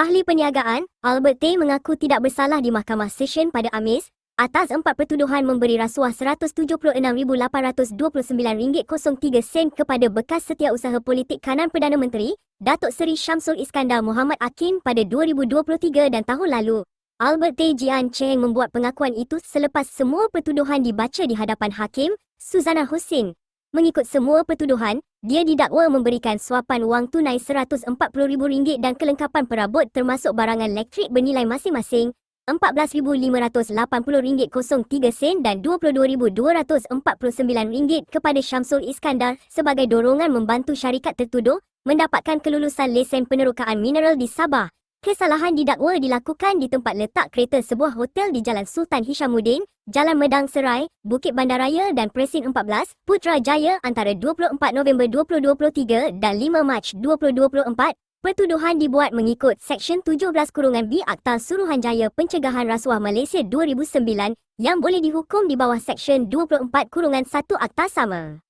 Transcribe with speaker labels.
Speaker 1: Ahli perniagaan, Albert Tay mengaku tidak bersalah di Mahkamah Session pada Amis atas empat pertuduhan memberi rasuah RM176,829.03 sen kepada bekas setiausaha politik kanan Perdana Menteri, Datuk Seri Syamsul Iskandar Muhammad Akin pada 2023 dan tahun lalu. Albert Tay Jian Cheng membuat pengakuan itu selepas semua pertuduhan dibaca di hadapan Hakim, Suzana Hussein. Mengikut semua pertuduhan, dia didakwa memberikan suapan wang tunai RM140,000 dan kelengkapan perabot termasuk barangan elektrik bernilai masing-masing RM14,580.03 dan RM22,249 kepada Syamsul Iskandar sebagai dorongan membantu syarikat tertuduh mendapatkan kelulusan lesen penerokaan mineral di Sabah. Kesalahan didakwa dilakukan di tempat letak kereta sebuah hotel di Jalan Sultan Hishamuddin, Jalan Medang Serai, Bukit Bandaraya dan Presin 14, Putrajaya antara 24 November 2023 dan 5 Mac 2024. Pertuduhan dibuat mengikut Seksyen 17 Kurungan B Akta Suruhanjaya Pencegahan Rasuah Malaysia 2009 yang boleh dihukum di bawah Seksyen 24 Kurungan 1 Akta sama.